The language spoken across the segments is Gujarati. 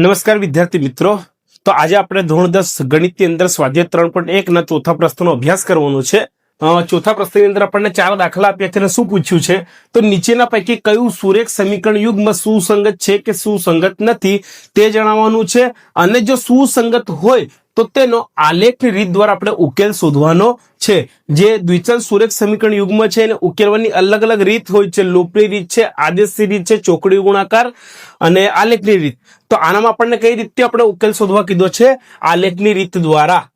નમસ્કાર વિદ્યાર્થી મિત્રો. તો આજે આપણે ધોરણ દસ ગણિતની અંદર સ્વાધ્યાય ત્રણ પોઈન્ટ એક ના ચોથા પ્રશ્નનો અભ્યાસ કરવાનો છે. ચોથા પ્રશ્નની અંદર આપણને ચાર દાખલા આપ્યા છે અને શું પૂછ્યું છે? તો નીચેના પૈકી કયું સુરેખ સમીકરણ યુગમાં સુસંગત છે કે સુસંગત નથી તે જણાવવાનું છે. અને જો સુસંગત હોય તો તેનો આલેખની રીત દ્વારા આપણે ઉકેલ શોધવાનો છે. જે દ્વિચલ સુરેખ સમીકરણ યુગમાં છે એને ઉકેલવાની અલગ અલગ રીત હોય છે. લોપની રીત છે આદેશી રીત છે, ચોકડી ગુણાકાર અને આલેખની રીત. તો આનામાં આપણને કઈ રીતે આપણે ઉકેલ શોધવા કીધો છે? આલેખની રીત દ્વારા.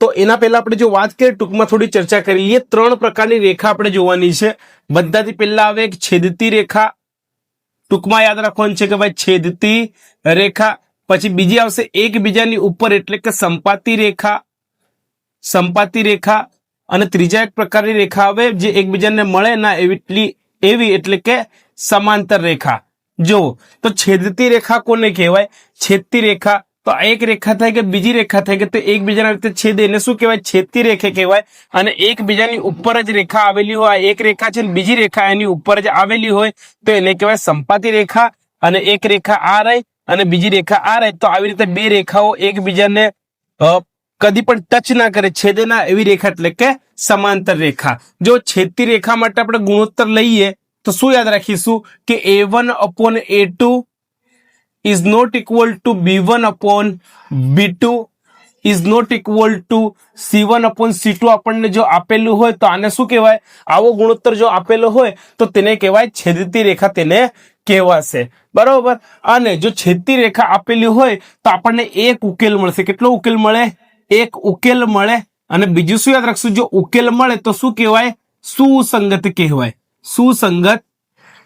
તો એના પહેલા આપણે જો વાત કરીએ, ટૂંકમાં થોડી ચર્ચા કરી લઈએ. ત્રણ પ્રકારની રેખા આપણે જોવાની છે. બધાથી પહેલા આવે છેદતી રેખા. ટૂંકમાં યાદ રાખવાનું છે કે ભાઈ છેદતી રેખા. પછી બીજી આવશે એકબીજાની ઉપર એટલે કે સંપાતિ રેખા સંપાતિ રેખા અને ત્રીજા એક પ્રકારની રેખા આવે જે એકબીજાને મળે ના એવી એવી એટલે કે સમાંતર રેખા. જો તો છેદતી રેખા કોને કહેવાય? છેદતી રેખા. તો આ એક રેખા થાય કે બીજી રેખા થાય કે તો એકબીજાના રીતે છેદ. એને શું કહેવાય? છેદતી રેખા કહેવાય. અને એકબીજાની ઉપર જ રેખા આવેલી હોય. એક રેખા છે બીજી રેખા એની ઉપર જ આવેલી હોય. તો એને કહેવાય સંપાતી રેખા અને એક રેખા આ રહી. અને બીજી રેખા આ રહે તો આવી રીતે બે રેખાઓ એકબીજાને કદી પણ ટચ ના કરે, છેદે ના એવી રેખા એટલે કે સમાંતર રેખા. જો છેદતી રેખા માટે આપણે ગુણોત્તર લઈએ, તો શું યાદ રાખીશું કે A one upon A two is not equal to B one upon B two is not equal to C one upon C two આપણને જો આપેલું હોય તો આને શું કહેવાય? આવો ગુણોત્તર જો આપેલો હોય તો તેને કહેવાય છેદતી રેખા તેને કહેવાશે. બરોબર? અને જો છેદતી રેખા આપેલી હોય તો આપણને એક ઉકેલ મળશે. કેટલો ઉકેલ મળે? એક ઉકેલ મળે. અને બીજું શું યાદ રાખશું? જો ઉકેલ મળે તો શું કહેવાય? સુસંગત કહેવાય. સુસંગત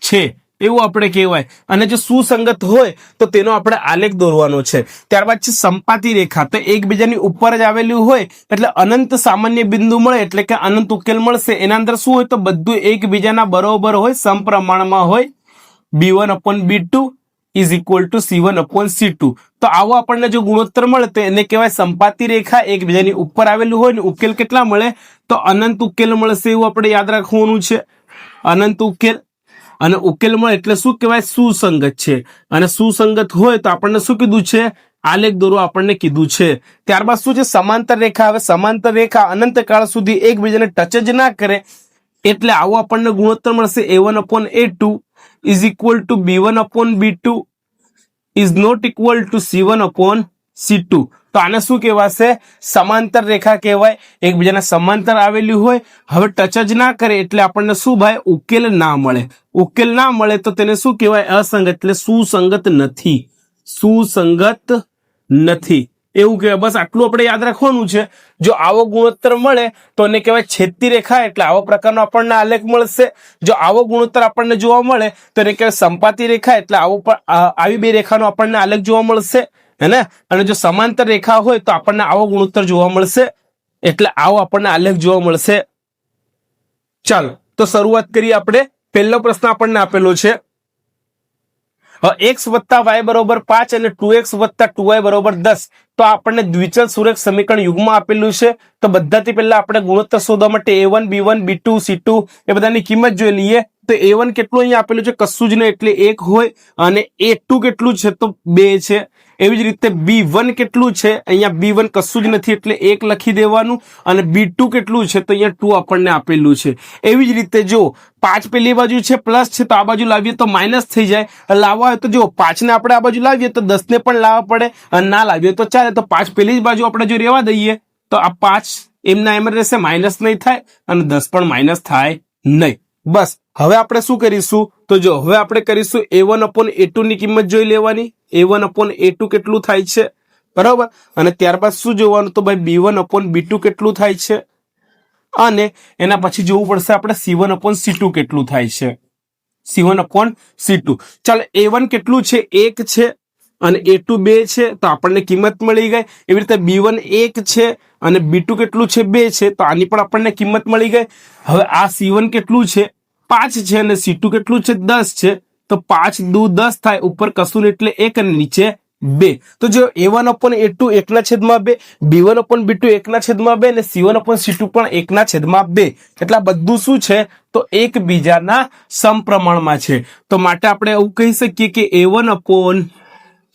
છે. એવું આપણે કહેવાય. અને જો સુસંગત હોય, તો તેનો આપણે આલેખ દોરવાનો છે. ત્યારબાદ છે સંપાતી રેખા. તો એકબીજાની ઉપર જ આવેલી હોય, એટલે અનંત સામાન્ય બિંદુ મળે, એટલે કે અનંત ઉકેલ મળશે. એના અંદર શું હોય, તો બધું એકબીજાના બરોબર હોય, સમપ્રમાણમાં હોય. B one upon B two is equal to C one upon C two. તો આવો આપણને જો ગુણોત્તર મળે, તો એને કહેવાય સંપાતી રેખા. એકબીજાની ઉપર આવેલું હોય ને ઉકેલ કેટલા મળે, તો અનંત ઉકેલ મળશે એવું આપણે યાદ રાખવાનું છે. અનંત ઉકેલ. અને ઉકેલ મળે એટલે શું કહેવાય? સુસંગત છે. અને સુસંગત હોય તો આપણને શું કીધું છે? આલેખ દોરો આપણને કીધું છે. ત્યારબાદ શું છે? સમાંતર રેખા. હવે સમાંતર રેખા અનંત કાળ સુધી એકબીજાને ટચ જ ના કરે. એટલે આવો આપણને ગુણોત્તર મળશે. A one upon A two is equal to B one upon B two is not equal to C one upon C two તો આને શું કહેવાશે? સમાંતર રેખા કહેવાય. એકબીજાના સમાંતર આવેલી હોય. હવે ટચ જ ના કરે એટલે આપણને શું ભાઈ? ઉકેલ ના મળે. ઉકેલ ના મળે તો તેને શું કહેવાય? અસંગત. એટલે સુસંગત નથી. સુસંગત નથી. એવું કહેવાય. બસ આટલું આપણે યાદ રાખવાનું છે. જો આવો ગુણોત્તર મળે તો એને કહેવાય છેદતી રેખા. એટલે આવો પ્રકારનો આપણને આલેખ મળશે. જો આવો ગુણોત્તર આપણને જોવા મળે તો એને કહેવાય સંપાતી રેખા. એટલે આવો આવી બે રેખાનો આપણને આલેખ જોવા મળશે. હે ને અને જો સમાંતર રેખા હોય તો આપણને આવો ગુણોત્તર જોવા મળશે. એટલે આવો આપણને આલેખ જોવા મળશે. ચાલો, તો શરૂઆત કરીએ આપણે. પહેલો પ્રશ્ન આપણને આપેલો છે. એક્સ વત્તા વાય બરોબર પાંચ અને ટુ એક્સ વત્તા ટુ વાય બરોબર દસ. તો આપણને દ્વિચલ સુરેખ સમીકરણ યુગમાં આપેલું છે. તો બધાથી પહેલા આપણે ગુણોત્તર શોધવા માટે A one B one B two C two એ બધાની કિંમત જોઈ લઈએ. તો એ વન કેટલું અહીંયા આપેલું છે? કશું જ નહીં, એટલે એક હોય. અને એ ટુ કેટલું છે? તો બે છે. એવી જ રીતે બી વન કેટલું છે? અહીંયા બી વન કશું જ નથી, એટલે એક લખી દેવાનું અને બી ટુ કેટલું છે? તો અહીંયા ટુ આપણને આપેલું છે. એવી જ રીતે જો પાંચ પેલી બાજુ છે, પ્લસ છે, તો આ બાજુ લાવીએ તો માઇનસ થઈ જાય. લાવવા હોય તો જો પાંચને આપણે આ બાજુ લાવીએ તો દસને પણ લાવવા પડે અને ના લાવીએ તો ચાલે. તો પાંચ પેલી જ બાજુ આપણે જો રહેવા દઈએ તો આ પાંચ એમના એમ રહેશે. માઇનસ નહીં થાય અને દસ પણ માઇનસ થાય નહીં. બસ. હવે આપણે શું કરીશું? તો જો, હવે આપણે કરીશું એ વન અપોન એ ની કિંમત જોઈ લેવાની. A one upon A two કેટલું થાય છે? બરાબર? અને ત્યારબાદ શું જોવાનું? તો ભાઈ B one upon B two કેટલું થાય છે? અને એના પછી જોવું પડશે આપણે C one upon C two કેટલું થાય છે? C one upon C two ચાલો એ વન કેટલું છે? એક છે. અને એ ટુ બે છે. તો આપણને કિંમત મળી ગઈ. એવી રીતે બી વન એક છે અને બી ટુ કેટલું છે? બે છે. તો આની પણ આપણને કિંમત મળી ગઈ. હવે આ સી વન કેટલું છે? પાંચ છે અને સી ટુ કેટલું છે? દસ છે. તો પાંચ દુ દસ થાય ઉપર નહીં એટલે એક અને નીચે બે. તો જો A one upon A two એકના છેદમાં બે B one upon B two એકના છેદમાં બે અને C one upon C two પણ એકના છેદમાં બે. એટલે બધું શું છે? તો એકબીજાના સમપ્રમાણમાં છે. તો માટે આપણે એવું કહી શકીએ કે A one upon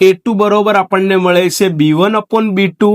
A two બરોબર આપણને મળે છે B one upon B two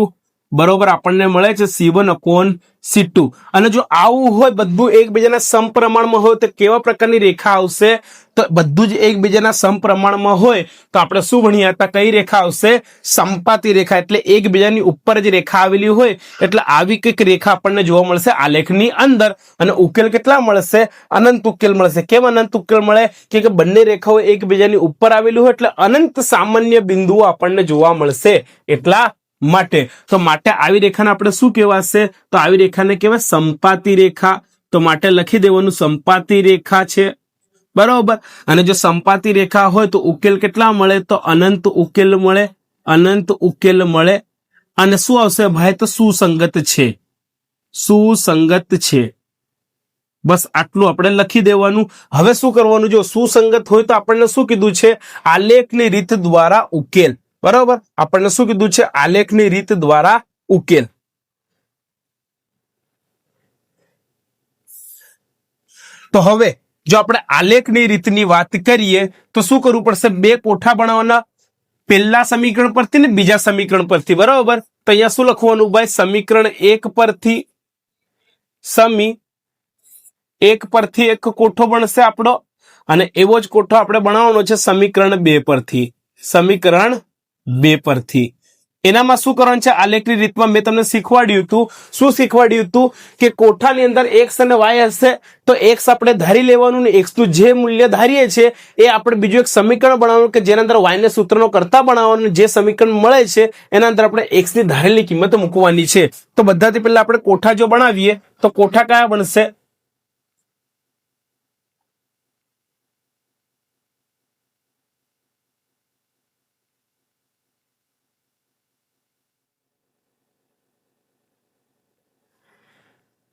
બરોબર આપણને મળે છે C one upon C two અને જો આવું હોય, બધું એકબીજાના સમપ્રમાણમાં હોય, તો કેવા પ્રકારની રેખા આવશે? તો બધું જ એકબીજાના સમપ્રમાણમાં હોય, તો આપણે શું ભણ્યા હતા કઈ રેખા આવશે? સંપાતી રેખા, એટલે એકબીજાની ઉપર જ રેખા આવેલી હોય, એટલે આવી કંઈક રેખા આપણને જોવા મળશે આલેખની અંદર. અને ઉકેલ કેટલા મળશે? અનંત ઉકેલ મળશે. કેમ અનંત ઉકેલ મળે? કે બંને રેખાઓ એકબીજાની ઉપર આવેલી હોય, એટલે અનંત સામાન્ય બિંદુઓ આપણને જોવા મળશે. એટલા માટે. તો માટે આવી રેખાને આપણે શું કહેવાશે? તો આવી રેખાને કહેવાય સંપાતી રેખા. તો માટે લખી દેવાનું સંપાતી રેખા છે. બરોબર? અને જો સંપાતી રેખા હોય તો ઉકેલ કેટલા મળે? તો અનંત ઉકેલ મળે. અનંત ઉકેલ મળે. અને શું આવશે ભાઈ? તો સુસંગત છે. સુસંગત છે. બસ આટલું આપણે લખી દેવાનું. હવે શું કરવાનું? જો સુસંગત હોય તો આપણને શું કીધું છે? આલેખની રીત દ્વારા ઉકેલ. બરાબર? આપણને શું કીધું છે? આલેખની રીત દ્વારા ઉકેલ. તો હવે, જો આપણે આલેખની રીતની વાત કરીએ, તો શું કરવું પડશે? બે કોઠા બનાવવાના. પહેલા સમીકરણ પરથી ને બીજા સમીકરણ પરથી. બરાબર? તો અહીંયા શું લખવાનું ભાઈ? સમીકરણ એક પરથી સમી, એક પરથી એક કોઠો બનશે આપણો. અને એવો જ કોઠો આપણે બનાવવાનો છે સમીકરણ બે પરથી. સમીકરણ બે પરથી. એનામાં શું કરવાનું છે? આલેખની રીતમાં મેં તમને શીખવાડ્યું હતું. શું શીખવાડ્યું હતું? કે કોઠાની અંદર એક્સ અને વાય હશે, તો એક્સ આપણે ધારી લેવાનું ને એક્સનું જે મૂલ્ય ધારીએ છીએ એ આપણે બીજું એક સમીકરણ બનાવવાનું કે જેના અંદર વાયને સૂત્રનો કરતા બનાવવાનું, જે સમીકરણ મળે છે, એના અંદર આપણે એક્સની ધારેલી કિંમત મૂકવાની છે. તો બધાથી પહેલા આપણે કોઠા જો બનાવીએ, તો કોઠા કયા બનશે?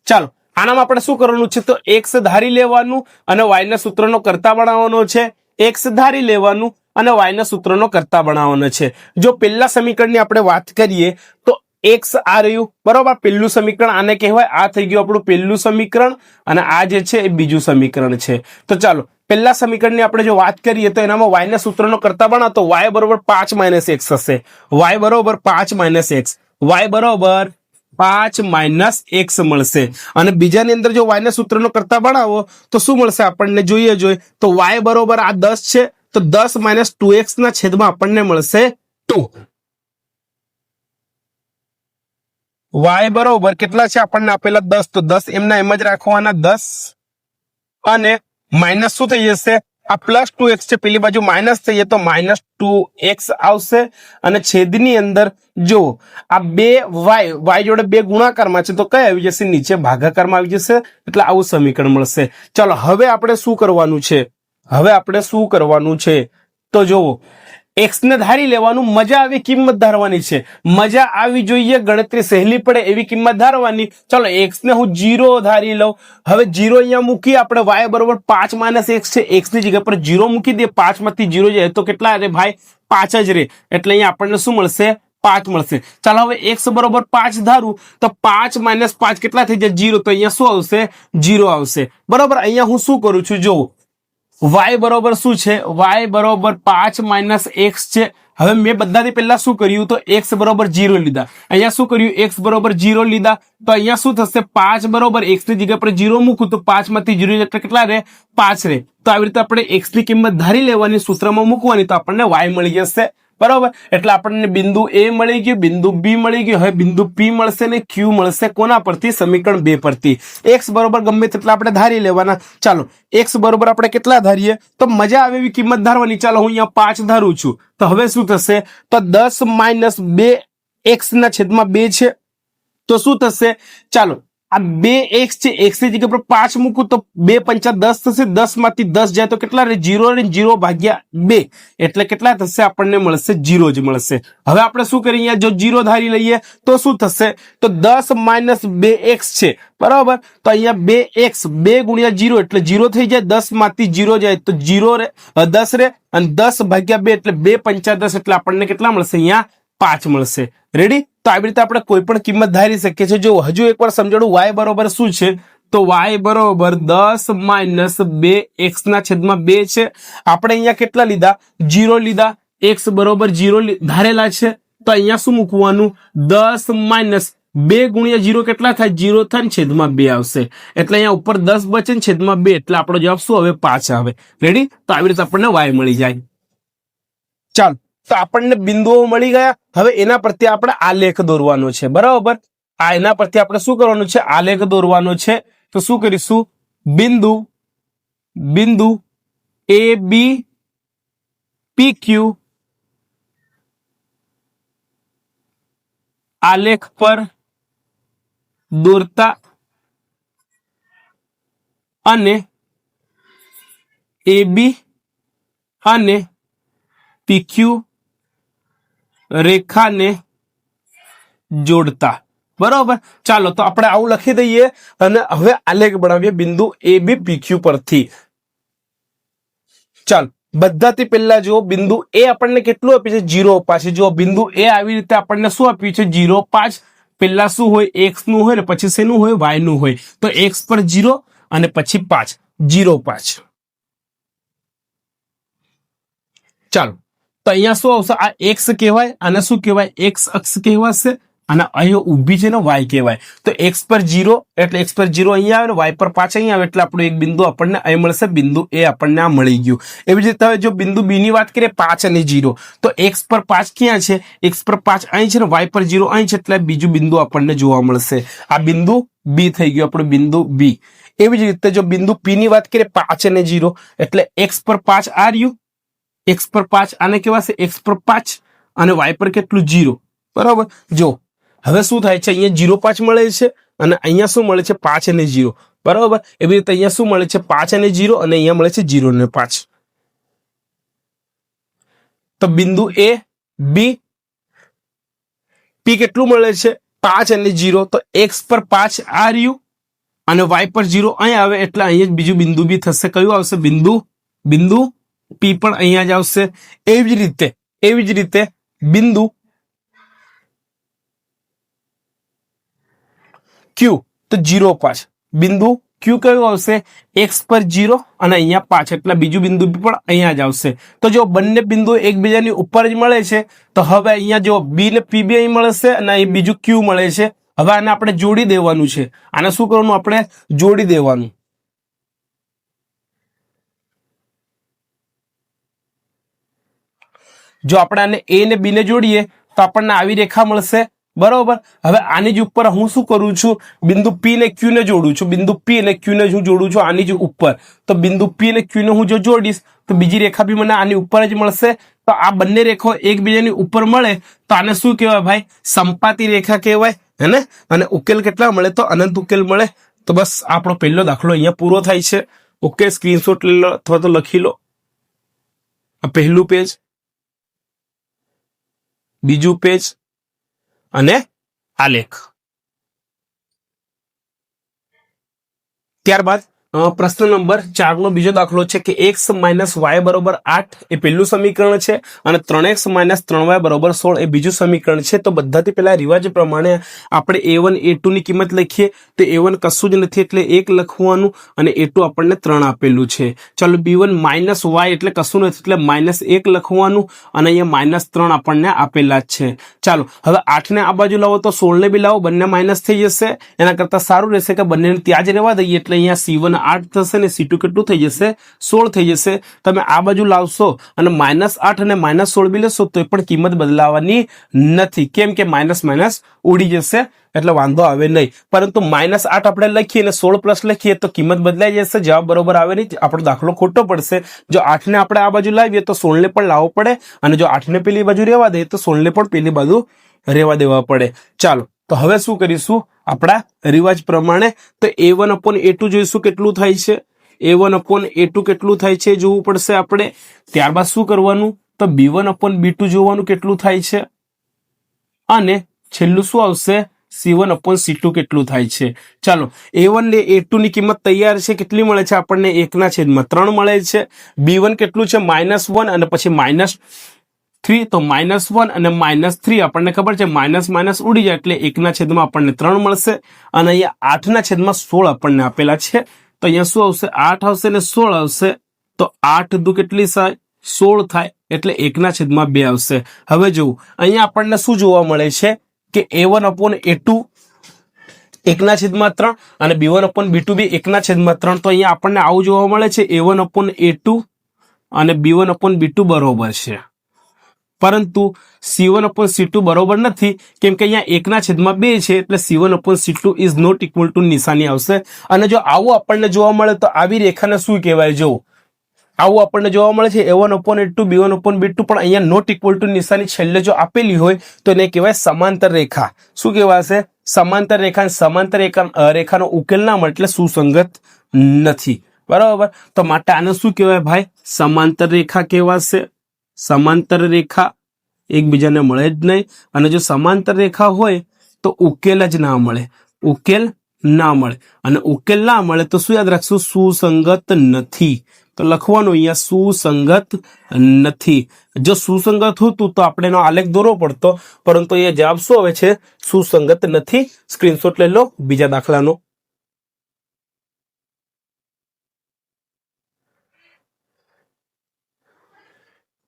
ચાલો, આનામાં આપણે શું કરવાનું છે? તો એક્સ ધારી લેવાનું અને વાયના સૂત્રનો કરતા બનાવવાનો છે. એક્સ ધારી લેવાનું અને વાયના સૂત્રનો કરતા બનાવવાનો છે. જો પહેલા સમીકરણની આપણે વાત કરીએ, તો એક્સ આ રહ્યું. બરોબર? પહેલું સમીકરણ આને કહેવાય. આ થઈ ગયું આપણું પહેલું સમીકરણ અને આ જે છે એ બીજું સમીકરણ છે. તો ચાલો, પહેલા સમીકરણની આપણે જો વાત કરીએ, તો એનામાં વાય ના સૂત્રનો કરતા બના તો વાય બરોબર પાંચ માઇનસ એક્સ હશે. વાય બરોબર પાંચ માઇનસ એક્સ વાય બરોબર પાંચ માઇનસ એક્સ મળશે. અને બીજાની અંદર જો વાયના સૂત્રનો કરતા બનાવો તો શું મળશે આપણને? જોઈએ જોઈએ. તો વાય બરોબર આ દસ છે, તો દસ માઇનસ ટુ એક્સ ના છેદમાં આપણને મળશે ટુ. વાય બરોબર કેટલા છે આપણને આપેલા દસ? તો દસ એમના એમ જ રાખવાના દસ. અને માઇનસ શું થઈ જશે? આ પ્લસ ટુ એક્સ છે. પેલી બાજુ માઇનસ થઈએ તો માઇનસ ટુ એક્સ આવશે. અને છેદની અંદર જો આ બે વાય વાય જોડે બે ગુણાકારમાં છે. તો કઈ આવી જશે? નીચે ભાગાકારમાં આવી જશે. એટલે આવું સમીકરણ મળશે. ચાલો, હવે આપણે શું કરવાનું છે? હવે આપણે શું કરવાનું છે? તો જોવો એક્સ ને ધારી લેવાનું, મજા આવી કિંમત ધારવાની છે. મજા આવી જોઈએ, ગણતરી સહેલી પડે એવી કિંમત ધારવાની. ચાલો એક્સને હું જીરો ધારી લઉં. હવે જીરો અહીંયા મૂકી, આપણે વાય બરોબર પાંચ માઇનસ એક્સ છે. એક્સની જગ્યા પર જીરો મૂકી દે પાંચમાંથી જીરો જાય તો કેટલા અરે ભાઈ? પાંચ જ રે. એટલે અહીંયા આપણને શું મળશે? પાંચ મળશે. ચાલો, હવે એક્સ બરોબર પાંચ ધારું. તો પાંચ માઇનસ પાંચ કેટલા થઈ જાય? જીરો તો અહીંયા શું આવશે? જીરો આવશે. બરોબર? અહીંયા હું શું કરું છું? જોવું વાય બરોબર શું છે? વાય બરોબર પાંચ માઇનસ એક્સ છે. હવે મેં બધાથી પહેલા શું કર્યું તો એક્સ બરોબર જીરો લીધા. અહીંયા શું કર્યું? એક્સ બરોબર જીરો લીધા. તો અહીંયા શું થશે? પાંચ બરોબર એક્સની જગ્યા પર જીરો મૂકું તો પાંચમાંથી જીરો એટલે કેટલા રે પાંચ રહે. તો આવી રીતે આપણે એક્સની કિંમત ધારી લેવાની સૂત્રમાં મૂકવાની તો આપણને વાય મળી જશે. બરોબર? એટલે આપણને બિંદુ એ મળી ગયું, બિંદુ બી મળી ગયું. હવે બિંદુ પી મળશે ને ક્યુ મળશે કોના પરથી? સમીકરણ બે પરથી. એક્સ બરોબર ગમે તેટલા આપણે ધારી લેવાના. ચાલો એક્સ બરોબર આપણે કેટલા ધારીએ? તો મજા આવે એવી કિંમત ધારવાની. ચાલો, હું અહીંયા પાંચ ધારું છું. તો હવે શું થશે? તો દસ માઇનસ બે એક્સ ના છેદમાં બે છે. તો શું થશે? ચાલો આ બે એક્સ છે એક્સની જગ્યા પર પાંચ મૂકું તો બે પંચા દસ થશે. દસમાંથી દસ જાય તો કેટલા જીરો અને જીરો ભાગ્યા બે. એટલે કેટલા થશે? આપણને મળશે જીરો જ મળશે. હવે આપણે શું કરીએ જો જીરો ધારી લઈએ તો શું થશે? તો દસ માઇનસ બે એક્સ છે. બરાબર? તો અહીંયા બે એક્સ બે ગુણ્યા જીરો, એટલે જીરો થઈ જાય. દસમાંથી જીરો જાય તો જીરો રે દસ રે અને દસ ભાગ્યા બે, એટલે બે પંચા દસ, એટલે આપણને કેટલા મળશે? અહીંયા પાંચ મળશે. રેડી તો આવી રીતે આપણે કોઈ પણ કિંમત ધારી શકીએ છીએ. જો હજુ એકવાર સમજાડું વાય બરોબર શું છે? તો વાય બરોબર દસ માઇનસ બે એક્સ ના છેદમાં બે છે. આપણે અહીંયા કેટલા લીધા? જીરો લીધા. એક્સ બરોબર જીરો ધારેલા છે. તો અહીંયા શું મૂકવાનું? દસ માઇનસ બે ગુણ્યા જીરો કેટલા થાય? જીરો થાય છેદમાં બે આવશે. એટલે અહીંયા ઉપર દસ બચે ને છેદમાં બે. એટલે આપણો જવાબ શું હવે પાંચ આવે. રેડી તો આવી રીતે આપણને વાય મળી જાય. ચાલો. તો આપણને બિંદુઓ મળી ગયા. હવે એના પરથી આપણે આલેખ દોરવાનો છે. બરાબર? આ એના પરથી આપણે શું કરવાનું છે? આલેખ દોરવાનો છે. તો શું કરીશું? બિંદુ બિંદુ એ, બી, પી, ક્યુ. આલેખ પર દોરતા અને એ, બી અને પીક્યુ રેખાને જોડતા. બરોબર? ચાલો, તો આપણે આવું લખી દઈએ અને હવે આલેખ બનાવીએ બિંદુ એ બી પીક્યુ પરથી. ચાલો, બધાથી પહેલા જો બિંદુ એ આપણને કેટલું આપ્યું છે? જીરો પાંચ જો બિંદુ એ આવી રીતે આપણને શું આપ્યું છે? જીરો, પાંચ. પહેલા શું હોય? એક્સનું હોય ને પછી શેનું હોય? વાયનું હોય. તો એક્સ પર જીરો અને પછી પાંચ. જીરો, પાંચ. ચાલો તો અહીંયા શું આવશે? આ એક્સ કહેવાય, આને શું કહેવાય? એક્સ અક્ષ કહેવાશે, અને અહીંયા ઊભી છે ને વાય કહેવાય. તો એક્સ પર જીરો એટલે એક્સ પર જીરો અહીંયા આવે ને વાય પર પાંચ અહીંયા આવે, એટલે આપણું એક બિંદુ આપણને અહીં મળશે, બિંદુ એ આપણને આ મળી ગયું. એવી રીતે હવે જો બિંદુ બી ની વાત કરીએ, પાંચ અને જીરો તો એક્સ પર પાંચ ક્યાં છે? એક્સ પર પાંચ અહીં છે ને વાય પર જીરો અહીં છે, એટલે બીજું બિંદુ આપણને જોવા મળશે. આ બિંદુ બી થઈ ગયું, આપણું બિંદુ બી એવી જ રીતે જો બિંદુ પી ની વાત કરીએ, પાંચ અને જીરો એટલે એક્સ પર પાંચ આ રહ્યું એક્સ પર પાંચ, આને કહેવાશે એક્સ પર પાંચ અને વાય પર કેટલું? જીરો બરાબર? જો, હવે શું થાય છે? અહીંયા જીરો પાંચ મળે છે અને અહીંયા શું મળે છે? પાંચ અને જીરો બરાબર? એવી રીતે અહીંયા શું મળે છે? પાંચ અને જીરો અને અહીંયા મળે છે જીરો અને પાંચ. તો બિંદુ એ બી પી કેટલું મળે છે? પાંચ અને જીરો તો એક્સ પર પાંચ આ રહ્યું અને વાય પર જીરો અહીં આવે એટલે અહીંયા બીજું બિંદુ બી થશે. કયું આવશે? બિંદુ બિંદુ પી પણ અહીંયા જ આવશે. એવી જ રીતે, એવી જ રીતે બિંદુ ક્યુ તો જીરો પાંચ બિંદુ ક્યુ કયું આવશે? એક્સ પર જીરો અને અહીંયા પાંચ એટલે બીજું બિંદુ પણ અહીંયા જ આવશે. તો જો બંને બિંદુ એકબીજાની ઉપર જ મળે છે, તો હવે અહીંયા જો બી ને પી બી અહીં મળશે અને અહીં બીજું ક્યુ મળે છે. હવે આને આપણે જોડી દેવાનું છે. આને શું કરવાનું આપણે? જોડી દેવાનું. જો આપણે એ ને બી ને જોડીએ, તો આપણને આવી રેખા મળશે. બરોબર? હવે આની જ ઉપર હું શું કરું છું? બિંદુ પી ને ક્યુ ને જોડું છું. બિંદુ પી અને ક્યુ ને હું જોડું છું આની જ ઉપર. તો બિંદુ પી અને ક્યુ ને હું જો જોડીશ, તો બીજી રેખા બી મને આની ઉપર જ મળશે. તો આ બંને રેખાઓ એકબીજાની ઉપર મળે, તો આને શું કહેવાય ભાઈ? સંપાતી રેખા કહેવાય, હેને? અને ઉકેલ કેટલા મળે? તો અનંત ઉકેલ મળે. તો બસ આપણો પહેલો દાખલો અહીંયા પૂરો થાય છે. ઓકે સ્ક્રીનશોટ લઈ લો અથવા તો લખી લો. આ પહેલું પેજ બીજું પેજ અને આલેખ. ત્યારબાદ પ્રશ્ન નંબર ચાર નો બીજો દાખલો છે કે એક્સ માઇનસ વાય બરોબર આઠ એ પહેલું સમીકરણ છે અને ત્રણ એક્સ માઇનસ ત્રણ વાય બરોબર સોળ એ બીજું સમીકરણ છે. તો બધાથી પહેલા રિવાજ પ્રમાણે આપણે એ વન એ ટુ ની કિંમત લખીએ. તો એ વન કશું જ નથી એટલે એક લખવાનું અને એ ટુ આપણને ત્રણ આપેલું છે. ચાલો બી વન માઇનસ વાય એટલે કશું નથી એટલે માઇનસ એક લખવાનું અને અહીંયા માઇનસ ત્રણ આપણને આપેલા જ છે. ચાલો, હવે આઠને આ બાજુ લાવો તો સોળને બી લાવો, બંને માઇનસ થઈ જશે. એના કરતાં સારું રહેશે કે બંનેને ત્યાં જ રહેવા દઈએ એટલે અહીંયા સી વન આઠ થશે ને સી કેટલું થઈ જશે, સોળ થઈ જશે. તમે આ બાજુ લાવશો અને માઇનસ આઠ અને માઇનસ સોળ બી લેશો, તો પણ કિંમત બદલાવાની નથી. કેમ કે માઇનસ માઇનસ ઉડી જશે, એટલે વાંધો આવે નહીં. પરંતુ માઇનસ આઠ આપણે લખીએ અને સોળ પ્લસ લખીએ, તો કિંમત બદલાઈ જશે. જવાબ બરોબર આવે નહીં. આપણો દાખલો ખોટો પડશે. જો આઠને આપણે આ બાજુ લાવીએ, તો સોળને પણ લાવવો પડે. અને જો આઠને પેલી બાજુ રહેવા દઈએ, તો સોળને પણ પેલી બાજુ રહેવા દેવા પડે. ચાલો. તો હવે શું કરીશું? આપણા રિવાજ પ્રમાણે તો A one upon A two જોઈશું કેટલું થાય છે. A one upon A two કેટલું થાય છે જોવું પડશે આપણે. ત્યારબાદ શું કરવાનું? તો B one upon B two જોવાનું કેટલું થાય છે. અને છેલ્લું શું આવશે? C one upon C two કેટલું થાય છે. ચાલો એ વન ને એ ટુ ની કિંમત તૈયાર છે. કેટલી મળે છે આપણને? એકના છેદમાં ત્રણ મળે છે. બી વન કેટલું છે? માઇનસ વન અને પછી માઇનસ થ્રી તો માઇનસ વન અને માઇનસ થ્રી આપણને ખબર છે માઇનસ માઇનસ ઉડી જાય એટલે એકના છેદમાં આપણને ત્રણ મળશે અને અહીંયા આઠના છેદમાં સોળ આપણને આપેલા છે. તો અહીંયા શું આવશે? આઠ આવશે ને સોળ આવશે. તો આઠ દુ કેટલી થાય? સોળ થાય એટલે એકના છેદમાં બે આવશે. હવે જોવું અહીંયા આપણને શું જોવા મળે છે કે A one upon A two એકના છેદમાં ત્રણ અને B one upon B two B એકના છેદમાં ત્રણ. તો અહીંયા આપણને આવું જોવા મળે છે A one upon A two અને B one upon B two બરોબર છે. પરંતુ C one upon C two બરોબર નથી, કેમ કે અહીંયા એકના છેદમાં બે છે, એટલે C one upon C two is not equal to નિશાની આવશે. અને જો આવું આપણને જોવા મળે તો આવી રેખાને શું કહેવાય? જો આવું આપણને જોવા મળે છે A one upon A two B one upon B two પણ અહીંયા નોટ ઇક્વલ ટુ નિશાની છેલ્લે જો આપેલી હોય, તો એને કહેવાય સમાંતર રેખા. શું કહેવાશે? સમાંતર રેખા સમાંતર રેખા રેખાનો ઉકેલ ના મળે એટલે સુસંગત નથી. બરાબર? તો માટે આને શું કહેવાય ભાઈ? સમાંતર રેખા કહેવાશે. સમાંતર રેખા એકબીજાને મળે જ નહીં. અને જો સમાંતર રેખા હોય, તો ઉકેલ જ ના મળે. ઉકેલ ના મળે. અને ઉકેલ ના મળે તો શું યાદ રાખશું? સુસંગત નથી. તો લખવાનું અહીંયા સુસંગત નથી. જો સુસંગત હોતું તો આપણે એનો આલેખ દોરવો પડતો. પરંતુ એ જવાબ શું આવે છે? સુસંગત નથી. સ્ક્રીનશોટ લઈ લો. બીજા દાખલાનો.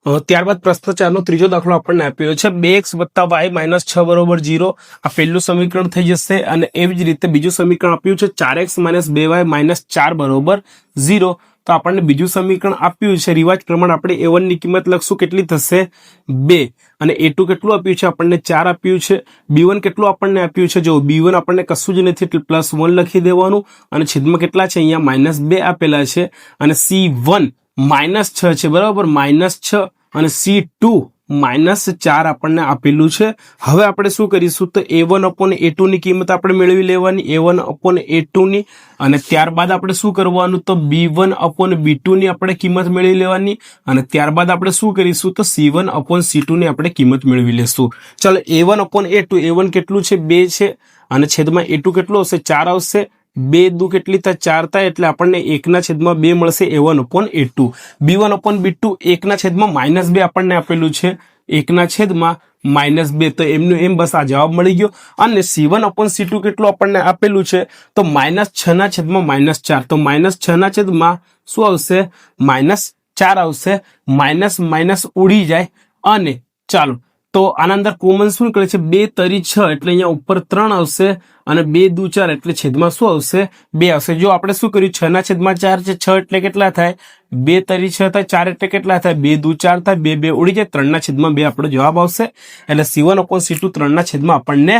ત્યારબાદ પ્રશ્નચારનો ત્રીજો દાખલો આપણને આપ્યો છે. બે એક્સ વત્તા વાય માઇનસ છ બરોબર જીરો. આ પહેલું સમીકરણ થઈ જશે અને એવી જ રીતે બીજું સમીકરણ આપ્યું છે. ચાર એક્સ માઇનસ બે વાય માઇનસ ચાર બરોબર ઝીરો તો આપણને બીજું સમીકરણ આપ્યું છે. રિવાજ પ્રમાણે આપણે એ વનની કિંમત લખશું. કેટલી થશે? બે. અને એ ટુ કેટલું આપ્યું છે? આપણને ચાર આપ્યું છે. બી વન કેટલું આપણને આપ્યું છે? જો બી વન આપણને કશું જ નથી પ્લસ વન લખી દેવાનું. અને છેદમાં કેટલા છે? અહીંયા માઇનસ બે આપેલા છે. અને સી વન માઇનસ છ છે, બરાબર? માઇનસ છ અને સી ટુ, માઇનસ ચાર આપણને આપેલું છે. હવે આપણે શું કરીશું તો એ વન અપોન એ ટુની કિંમત આપણે મેળવી લેવાની, એ વન અપોન એ ટુની, અને ત્યારબાદ આપણે શું કરવાનું તો બી વન અપોન બી ટુની આપણે કિંમત મેળવી લેવાની, અને ત્યારબાદ આપણે શું કરીશું તો સી વન અપોન સી ટુની આપણે કિંમત મેળવી લેશું. ચાલો, A one upon A two, A one કેટલું છે? બે છે, અને છેદમાં એ ટુ કેટલું આવશે? ચાર આવશે. બે દુ કેટલી થાય, ચાર થાય, એટલે આપણને એકના છેદમાં બે મળશે A one upon A two B one upon B two એકના છેદમાં માઇનસ બે આપણને આપેલું છે. એકના છેદમાં માઇનસ બે. તો એમનું એમ બસ આ જવાબ મળી ગયો. અને C one upon C two કેટલું આપણને આપેલું છે? તો માઇનસ છ ના છેદમાં માઇનસ ચાર. તો માઇનસ છ ના છેદમાં શું આવશે? માઇનસ ચાર આવશે. માઇનસ માઇનસ ઉડી જાય. અને ચાલો, તો આના અંદર કોમન શું નીકળે છે? બે તરી છ, એટલે અહીંયા ઉપર ત્રણ આવશે. અને બે દુ ચાર એટલે છેદમાં શું આવશે? બે આવશે. જો આપણે શું કર્યું? છ ના છેદમાં ચાર છે, છ એટલે કેટલા થાય? બે તરી છ થાય, ચાર એટલે કેટલા થાય? બે દુ ચાર થાય, બે બે ઉડી જાય. ત્રણના છેદમાં બે આપણો જવાબ આવશે. એટલે C one upon C two ત્રણના છેદમાં આપણને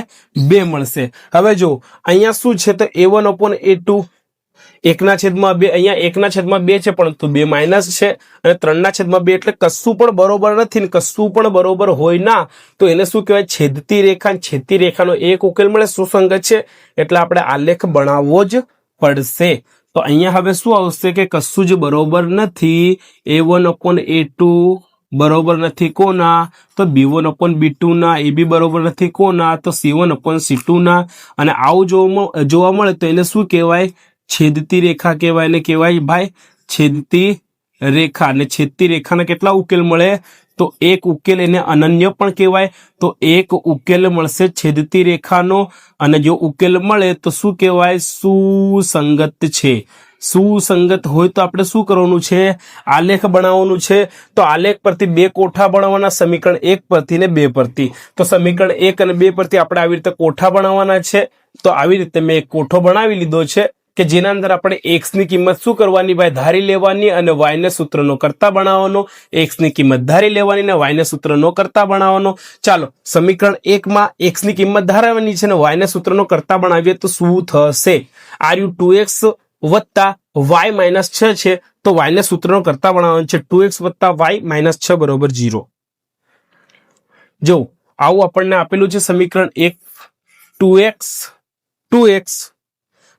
બે મળશે. હવે જો, અહીંયા શું છે? તો A one upon A two એકના છેદમાં બે, અહીંયા એકના છેદમાં બે છે, પરંતુ બે માઇનસ છે અને ત્રણના છેદમાં બે એટલે કશું પણ બરોબર નથી ને કશું પણ બરોબર હોય ના. તો એને શું કહેવાય? છેદતી રેખા છેદતી રેખાનો એક ઉકેલ મળે, સુસંગત છે. એટલે આપણે આલેખ બનાવવો જ પડશે. તો અહીંયા હવે શું આવશે કે કશું જ બરોબર નથી. એ વન અપોન એ બરોબર નથી કોના? તો B one upon B two ના, એ બી બરોબર નથી કોના? તો C one upon C two ના. અને આવું જોવા મળે તો એને શું કહેવાય? છેદતી રેખા કહેવાય એટલે કહેવાય ભાઈ, છેદતી રેખા અને છેદતી રેખાના કેટલા ઉકેલ મળે? તો એક ઉકેલ એને અનન્ય પણ કહેવાય. તો એક ઉકેલ મળશે છેદતી રેખાનો અને જો ઉકેલ મળે તો શું કહેવાય? સુસંગત છે. સુસંગત હોય તો આપણે શું કરવાનું છે? આલેખ બનાવવાનું છે. તો આલેખ પરથી બે કોઠા બનાવવાના, સમીકરણ એક પરથી ને બે પરથી. તો સમીકરણ એક અને બે પરથી આપણે આવી રીતે કોઠા બનાવવાના છે. તો આવી રીતે મેં એક કોઠો બનાવી લીધો છે. કે જેના અંદર આપણે એક્સની કિંમત શું કરવાની ભાઈ ધારી લેવાની અને વાય ને સૂત્રનો કરતા બનાવવાનો. એક્સની કિંમત ધારી લેવાની અને વાય ને સૂત્રનો કરતા બનાવવાનો. ચાલો, સમીકરણ એકમાં એક્સની કિંમત ધારવાની છે અને વાયને સૂત્રનો કરતા બનાવીએ તો શું થશે? આર યુ ટુ એક્સ વત્તા વાય માઇનસ છ છે, તો વાયને સૂત્રનો કરતા બનાવવાનો છે. ટુ એક્સ વત્તા વાય માઇનસ છ બરોબર જીરો જો, આવું આપણને આપેલું છે સમીકરણ એક. ટુ એક્સ ટુ એક્સ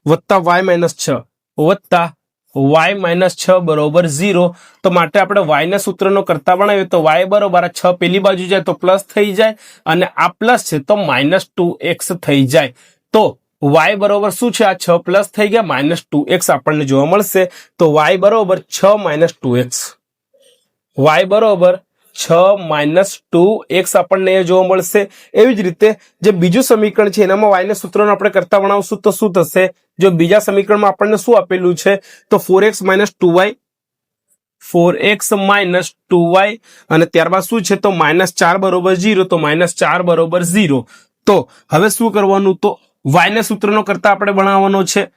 વત્તા વાય માઇનસ છ. વત્તા વાય માઇનસ છ બરોબર ઝીરો તો માટે આપણે વાયના સૂત્રનો કરતા બનાવીએ તો વાય બરોબર આ છ પેલી બાજુ જાય તો પ્લસ થઈ જાય અને આ પ્લસ છે તો માઇનસ ટુ એક્સ થઈ જાય. તો વાય બરોબર શું છે? આ છ પ્લસ થઈ ગયા માઇનસ ટુ એક્સ આપણને જોવા મળશે. તો વાય બરોબર છ માઇનસ ટુ એક્સ વાય બરોબર છ માઇનસ ટુ એક્સ આપણને એ જોવા મળશે. એવી જ રીતે જે બીજું સમીકરણ છે, એનામાં વાય ના સૂત્રનો આપણે કરતા બનાવશું તો શું થશે? જો બીજા સમીકરણમાં આપણને શું આપેલું છે? તો four x minus two y four x minus two y અને ત્યારબાદ શું છે? તો માઇનસ ચાર બરોબર ઝીરો તો માઇનસ ચાર બરોબર ઝીરો તો હવે શું કરવાનું? તો વાય ના સૂત્રનો કરતા આપણે બનાવવાનો છે.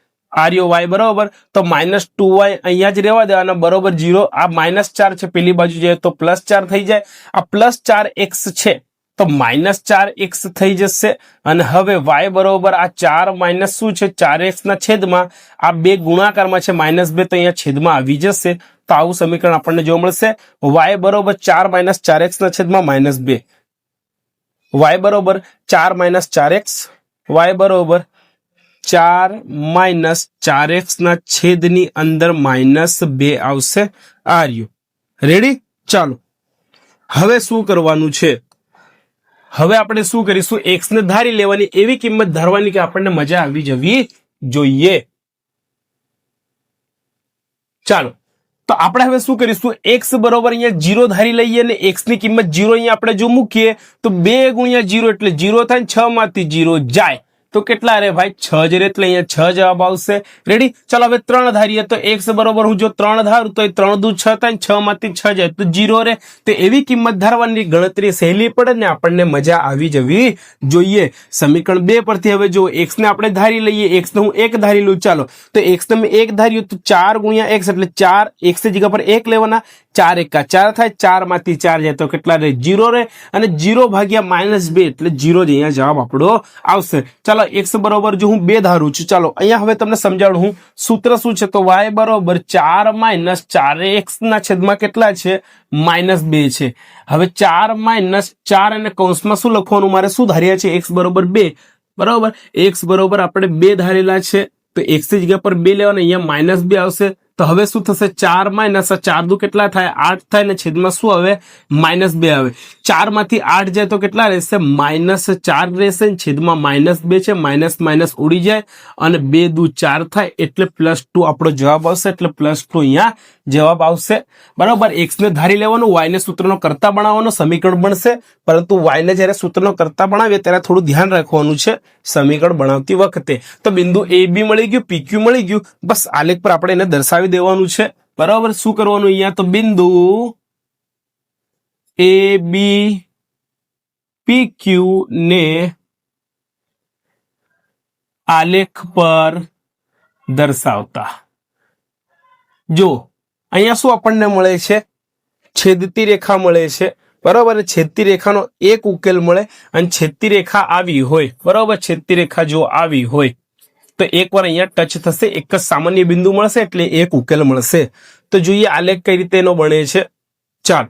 આર્યો વાય બરોબર? તો માઇનસ ટુ વાય અહીંયા જ રહેવા દેવાના. બરોબર જીરો આ માઇનસ ચાર છે, પેલી બાજુ જાય તો પ્લસ ચાર થઈ જાય. આ પ્લસ ચાર એક્સ છે, તો માઇનસ ચાર એક્સ થઈ જશે. અને હવે વાય બરોબર, આ ચાર માઇનસ શું છે? ચાર એક્સ ના છેદમાં. આ બે ગુણાકારમાં છે માઇનસ બે તો અહીંયા છેદમાં આવી જશે. તો આવું સમીકરણ આપણને જોવા મળશે. વાય બરોબર ચાર માઇનસ ચાર એક્સ ના છેદમાં માઇનસ બે. વાય બરોબર ચાર માઇનસ ચાર એક્સ વાય બરોબર ચાર માઇનસ ચાર એક્સ ના છેદની અંદર માઇનસ બે આવશે આ રહ્યું રેડી ચાલો. હવે શું કરવાનું છે? હવે આપણે શું કરીશું? એક્સ ને ધારી લેવાની એવી કિંમત ધારવાની કે આપણને મજા આવી જવી જોઈએ. ચાલો. તો આપણે હવે શું કરીશું? એક્સ બરોબર અહીંયા જીરો ધારી લઈએ અને એક્સની કિંમત જીરો અહીંયા આપણે જો મૂકીએ, તો બે ગુણ્યા જીરો એટલે જીરો થાય છ માંથી જીરો જાય. તો કેટલા? રે ભાઈ, છ જ રે એટલે અહીંયા છ જવાબ આવશે. રેડી ચાલો હવે ત્રણ ધારીએ. તો એક્સ બરોબર, હું જો ત્રણ ધારું તો એ ત્રણ દુ છ થાય છ માંથી છ જાય. તો જીરો રે. તો એવી કિંમત ધારવાની ગણતરી સહેલી પડે ને આપણને મજા આવી જવી જોઈએ. સમીકરણ બે પરથી હવે જો એક્સ ને આપણે ધારી લઈએ એક્સ ને હું એક ધારી લઉં. ચાલો, તો એક્સ ને મેં એક ધાર્યું તો ચાર ગુણ્યા એક્સ એટલે ચાર એક્સ જગ્યા પર એક લેવાના. ચાર એકા ચાર થાય, ચારમાંથી ચાર જાય. તો કેટલા રે? જીરો રે. અને જીરો ભાગ્યા માઇનસ બે એટલે જીરો જ અહીંયા જવાબ આપણો આવશે. ચાલો એક્સ બરોબર જો હું બે ધારું છું. ચાલો, અહીંયા હવે તમને સમજાવું હું. સૂત્ર શું છે? તો વાય બરોબર ચાર માઇનસ ચાર એક્સ ના છેદમાં કેટલા છે? માઇનસ બે છે. હવે ચાર માઇનસ ચાર અને કૌંસમાં શું લખવાનું? મારે શું ધાર્યા છે? એક્સ બરોબર બે. બરોબર? એક્સ બરોબર આપણે બે ધારેલા છે. તો એક્સની જગ્યા પર બે લેવાના, અહીંયા માઇનસ બે આવશે. તો હવે શું થશે? ચાર માઇનસ ચાર દુ કેટલા થાય? આઠ થાય ને છેદમાં શું આવે? માઇનસ બે આવે. ચારમાંથી આઠ જાય તો કેટલા રહેશે? માઇનસ ચાર રહેશે છેદમાં માઇનસ બે છે. માઇનસ માઇનસ ઉડી જાય અને બે દુ ચાર થાય એટલે પ્લસ ટુ આપણો જવાબ આવશે. એટલે પ્લસ ટુ અહીંયા જવાબ આવશે. બરાબર? એક્સ ને ધારી લેવાનું. વાયને સૂત્રનો કરતા બનાવવાનો. સમીકરણ બનશે. પરંતુ વાયને જ્યારે સૂત્રનો કરતા બનાવીએ ત્યારે થોડું ધ્યાન રાખવાનું છે સમીકરણ બનાવતી વખતે. તો બિંદુ એ બી મળી ગયું પીક્યુ મળી ગયું. બસ, આલેખ પર આપણે એને દર્શાવી દેવાનું છે. બરાબર? શું કરવાનું અહીંયા? તો બિંદુ એ બી પી ક્યુ ને આલેખ પર દર્શાવતા. જો, અહીંયા શું આપણને મળે છે? છેદતી રેખા મળે છે. બરાબર? છેદતી રેખાનો એક ઉકેલ મળે અને છેદતી રેખા આવી હોય. બરાબર? છેદતી રેખા જો આવી હોય તો એકવાર અહીંયા ટચ થશે, એક જ સામાન્ય બિંદુ મળશે એટલે એક ઉકેલ મળશે. તો જોઈએ આલેખ કઈ રીતે એનો બને છે. ચાર.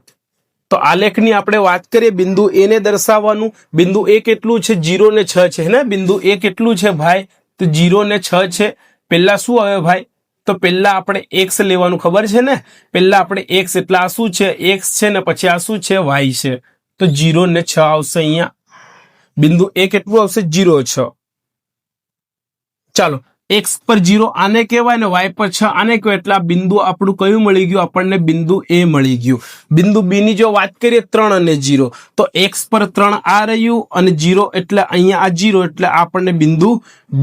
તો આલેખની આપણે વાત કરીએ, બિંદુ એ ને દર્શાવવાનું. બિંદુ એ કેટલું છે? જીરો ને છ છે ને? બિંદુ એ કેટલું છે ભાઈ? તો જીરો ને છ છે. પેલા શું આવે ભાઈ? તો પેલા આપણે એક્સ લેવાનું ખબર છે ને? પેલા આપણે એક્સ એટલે આ શું છે? એક્સ છે ને પછી આ શું છે? વાય છે. તો જીરો ને છ આવશે અહીંયા. બિંદુ એ કેટલું આવશે? જીરો છ. ચાલો એક્સ પર જીરો આને કહેવાય ને વાય પર છ આને કહેવાય. એટલે આ બિંદુ આપણું કયું મળી ગયું? આપણને બિંદુ એ મળી ગયું. બિંદુ બી ની જો વાત કરીએ, ત્રણ અને જીરો તો એક્સ પર ત્રણ આ રહ્યું અને જીરો એટલે અહીંયા આ જીરો એટલે આપણને બિંદુ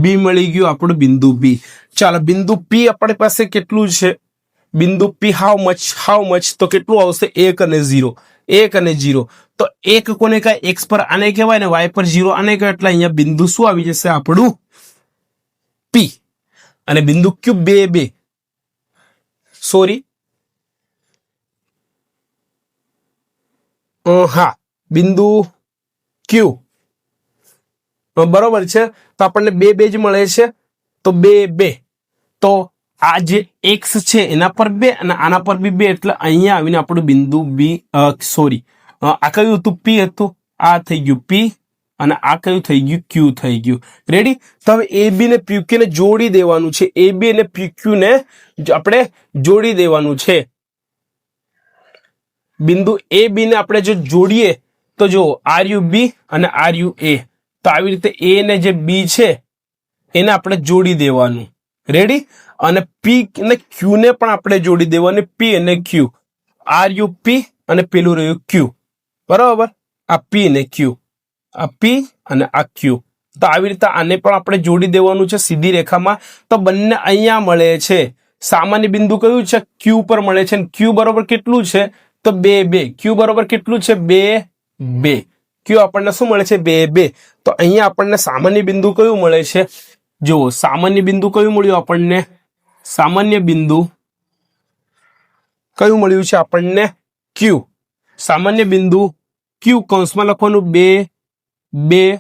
બી મળી ગયું, આપણું બિંદુ બી ચાલો, બિંદુ પી આપણી પાસે કેટલું છે? બિંદુ P how much how much તો કેટલું આવશે? એક અને ઝીરો એક અને ઝીરો તો એક કોને કહેવાય? એક્સ પર આને કહેવાય ને વાય પર જીરો આને કહેવાય? એટલે અહીંયા બિંદુ શું આવી જશે? આપણું પી અને બિંદુ ક્યુ બે બે. સોરી હા. બિંદુ ક્યુ બરોબર છે? તો આપણને બે બે જ મળે છે. તો બે બે. તો આ જે એક્સ છે, એના પર બે અને આના પર બી બે. એટલે અહીંયા આવીને આપણું બિંદુ બી સોરી આ કયું હતું? પી હતું? આ થઈ ગયું પી અને આ કયું થઈ ગયું? ક્યુ થઈ ગયું. રેડી તો હવે એ બી ને પીક્યુ ને જોડી દેવાનું છે. એ બી અને પીક્યુ ને આપણે જોડી દેવાનું છે. બિંદુ એ બી ને આપણે જો જોડીએ, તો જો આર યુ બી અને આર યુ એ તો આવી રીતે એ ને જે બી છે, એને આપણે જોડી દેવાનું. રેડી અને પી અને ક્યુ ને પણ આપણે જોડી દેવાનું. પી અને ક્યુ આર યુ પી અને પેલું રહ્યું ક્યુ બરાબર? આ પી ને ક્યુ આ પી અને આ ક્યુ તો આવી રીતે આને પણ આપણે જોડી દેવાનું છે સીધી રેખામાં. તો બંને અહીંયા મળે છે. સામાન્ય બિંદુ કયું છે? ક્યુ પર મળે છે. ક્યુ બરોબર કેટલું છે? તો બે બે. ક્યુ બરોબર કેટલું છે? બે બે. ક્યુ આપણને શું મળે છે? બે બે. તો અહીંયા આપણને સામાન્ય બિંદુ કયું મળે છે? જુઓ, સામાન્ય બિંદુ કયું મળ્યું આપણને? સામાન્ય બિંદુ કયું મળ્યું છે આપણને? ક્યુ સામાન્ય બિંદુ ક્યુ કૌંસમાં લખવાનું બે બે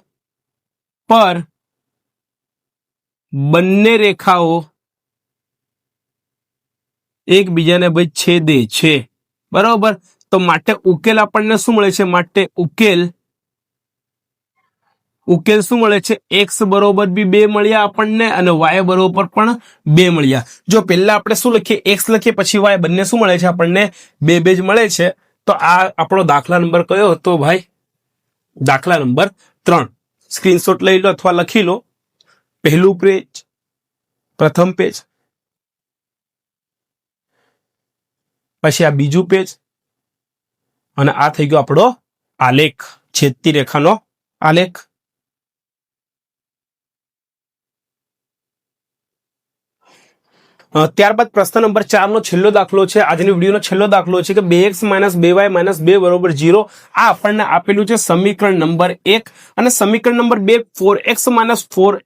પર બંને રેખાઓ એકબીજાને ભાઈ છેદે છે. બરાબર? તો માટે ઉકેલ આપણને શું મળે છે? માટે ઉકેલ ઉકેલ શું મળે છે? એક્સ બરોબર બી બે મળ્યા આપણને અને વાય બરોબર પણ બે મળ્યા. જો પહેલા આપણે શું લખીએ? એક્સ લખીએ પછી વાય, બંને શું મળે છે આપણને? બે બે જ મળે છે. તો આ આપણો દાખલા નંબર કયો હતો ભાઈ? દાખલા નંબર ત્રણ. સ્ક્રીનશોટ લઈ લો અથવા લખી લો. પહેલું પેજ પ્રથમ પેજ પછી આ બીજું પેજ અને આ થઈ ગયો આપણો આલેખ. છેદતી રેખાનો આલેખ. ત્યારબાદ પ્રશ્ન નંબર ચાર નો છેલ્લો દાખલો છે. આજની વિડીયોનો છેલ્લો દાખલો છે કે બે એક્સ માઇનસ બે વાય માઇનસ બે બરોબર જીરો આ આપણને આપેલું છે સમીકરણ નંબર એક. અને સમીકરણ નંબર બે four x minus four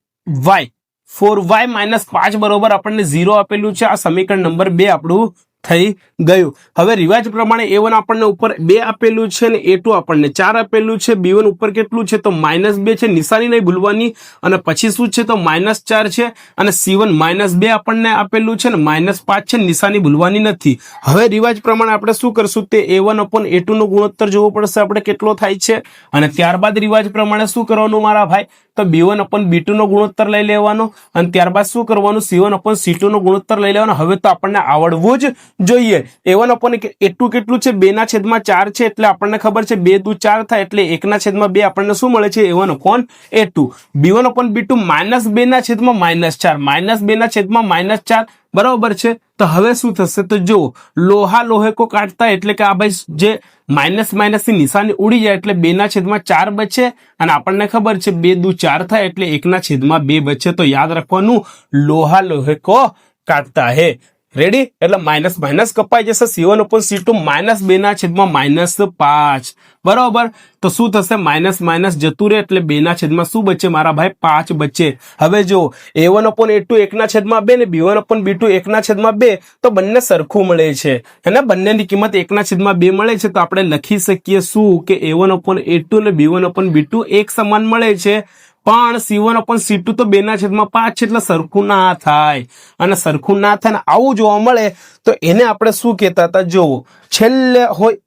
y. Four y minus પાંચ બરોબર આપણને ઝીરો આપેલું છે. આ સમીકરણ નંબર બે આપણું થઈ ગયું. હવે રિવાજ પ્રમાણે એ વન આપણને ઉપર બે આપેલું છે અને એ ટુ આપણને ચાર આપેલું છે. બી વન ઉપર કેટલું છે તો માઇનસ બે છે. નિશાની નહીં ભૂલવાની. અને પછી શું છે તો માઇનસ ચાર છે. અને સી વન માઇનસ બે આપણને આપેલું છે ને માઇનસ પાંચ છે. નિશાની ભૂલવાની નથી. હવે રિવાજ પ્રમાણે આપણે શું કરશું? તે a one upon a two ગુણોત્તર જોવો પડશે. આપણે કેટલો થાય છે? અને ત્યારબાદ રિવાજ પ્રમાણે શું કરવાનું મારા ભાઈ? તો b one upon b two નો ગુણોત્તર લઈ લેવાનો. અને ત્યારબાદ શું કરવાનું? C one upon c two નો ગુણોત્તર લઈ લેવાનો. હવે તો આપણને આવડવું જ જોઈએ. એ વન અપોન એટલું કેટલું છે? બે ના છેદમાં ચાર છે એટલે આપણને ખબર છે બે દુ ચાર થાય એટલે એકના છેદમાં બે આપણને શું મળે છે? A one upon a two. B one upon b two minus બે ના છેદમાં માઇનસ ચાર. માઇનસ બે ના છેદમાં માઇનસ ચાર. બરાબર છે? તો હવે શું થશે? તો જો લોહા લોહે કો કાટતા એટલે કે આ ભાઈ જે માઇનસ માઇનસની નિશાની ઉડી જાય એટલે બે ના છેદમાં ચાર બચે. અને આપણને ખબર છે બે દુ ચાર થાય એટલે એકના છેદમાં બે બચે. તો યાદ રાખવાનું. લોહા લોહે કો કાટતા હે. રેડી એટલે માઇનસ માઇનસ કપાઈ જશે. સી વન ઉપર સી ટુ માઇનસ બે ના છેદમાં માઇનસ પાંચ. બરોબર? તો શું થશે? માઇનસ માઇનસ જતું રહે એટલે બે ના છેદમાં શું બચે? મારા ભાઈ, પાંચ બચે. હવે જો a one upon a two એકના છેદમાં બે ને b one upon b two એકના છેદમાં બે, તો બંને સરખું મળે છે. અને બંનેની કિંમત એકના છેદમાં બે મળે છે. તો આપણે લખી શકીએ શું? કે a one upon a two ને b one upon b two એક સમાન મળે છે. પણ c one upon c two તો બેના છેદમાં પાંચ છે એટલે સરખું ના થાય. અને સરખું ના થાય આવું જોવા મળે તો એને આપણે શું કહેતા હતા? જોવો છેલ્લે હોય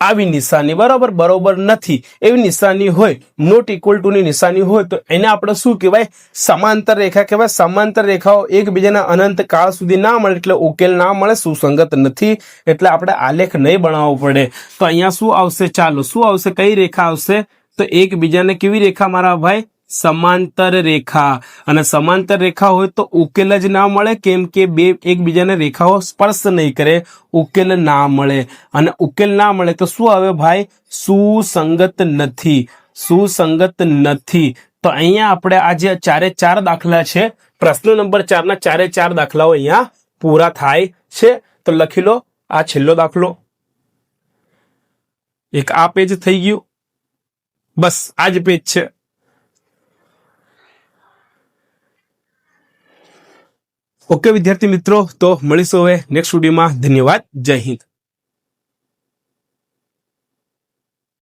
આવી નિશાની, બરાબર? બરોબર નથી. એવી નિશાની હોય નોટ ઇક્વલ ટુ ની નિશાની હોય તો એને આપણે શું કહેવાય? સમાંતર રેખા કહેવાય. સમાંતર રેખાઓ એકબીજાના અનંત કાળ સુધી ના મળે એટલે ઉકેલ ના મળે, સુસંગત નથી. એટલે આપણે આલેખ નહીં બનાવવો પડે. તો અહીંયા શું આવશે? ચાલો, શું આવશે? કઈ રેખા આવશે? તો એકબીજાને કેવી રેખા મારા ભાઈ? સમાંતર રેખા. અને સમાંતર રેખા હોય તો ઉકેલ જ ના મળે, કેમ કે બે એકબીજાને રેખાઓ સ્પર્શ નહીં કરે, ઉકેલ ના મળે. અને ઉકેલ ના મળે તો શું આવે ભાઈ? સુસંગત નથી. સુસંગત નથી. તો અહીંયા આપણે આ જે ચારે ચાર દાખલા છે, પ્રશ્ન નંબર ચારના ચારે ચાર દાખલાઓ અહીંયા પૂરા થાય છે. તો લખી લો, આ છેલ્લો દાખલો. એક આ પેજ થઈ ગયું. બસ આ જ પેજ છે. ઓકે, વિદ્યાર્થી મિત્રો, તો મળીશું હવે નેક્સ્ટ સ્ટુડિયોમાં ધન્યવાદ. જય હિન્દ.